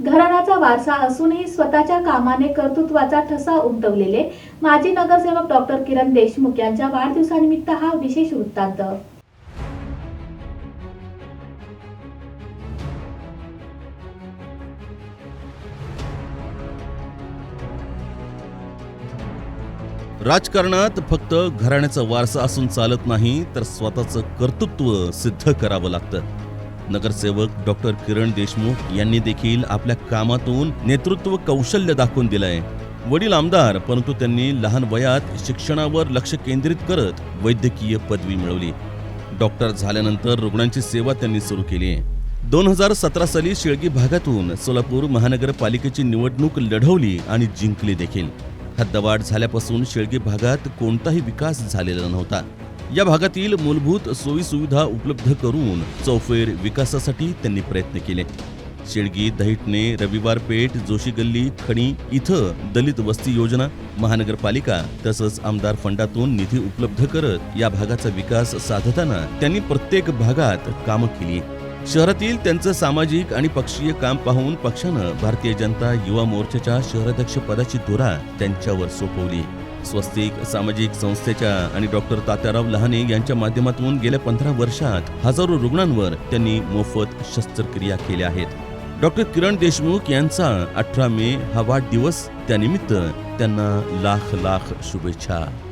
घराण्याचा वारसा असूनही स्वतःच्या कामाने कर्तृत्वाचा ठसा उमटवलेले माजी नगरसेवक डॉक्टर किरण देशमुख यांच्या वाढदिवसानिमित्त हा विशेष वृत्तांत. राजकारणात फक्त घराण्याचा वारसा असून चालत नाही तर स्वतःचं कर्तृत्व सिद्ध करावं लागतं. नगरसेवक डॉक्टर किरण देशमुख यांनी देखील आपल्या कामातून नेतृत्व कौशल्य दाखवून दिलंय. वडील आमदार परंतु त्यांनी लहान वयात शिक्षणावर लक्ष केंद्रित करत वैद्यकीय पदवी मिळवली. डॉक्टर झाल्यानंतर रुग्णांची सेवा त्यांनी सुरू केली. दोन हजार सतरा साली शेळगी भागातून सोलापूर महानगरपालिकेची निवडणूक लढवली आणि जिंकली देखील. हद्दवाढ झाल्यापासून शेळगी भागात कोणताही विकास झालेला नव्हता. या भागातील मूलभूत सोयीसुविधा उपलब्ध करून चौफेर विकासासाठी त्यांनी प्रयत्न केले. शेळगी दहिटणे रविवार पेठ जोशी गल्ली खणी इथं दलित वस्ती योजना महानगरपालिका तसंच आमदार फंडातून निधी उपलब्ध करत या भागाचा विकास साधताना त्यांनी प्रत्येक भागात कामं केली. शहरातील त्यांचं सामाजिक आणि पक्षीय काम पाहून पक्षानं भारतीय जनता युवा मोर्चाच्या शहराध्यक्ष पदाची धुरा त्यांच्यावर सोपवली. स्वस्तिक सामाजिक संस्थेच्या आणि डॉक्टर तात्याराव लहाने यांच्या माध्यमातून गेल्या पंधरा वर्षात हजारो रुग्णांवर त्यांनी मोफत शस्त्रक्रिया केल्या आहेत. डॉक्टर किरण देशमुख यांचा अठरा मे हा वाढदिवस त्यानिमित्त त्यांना लाख लाख शुभेच्छा.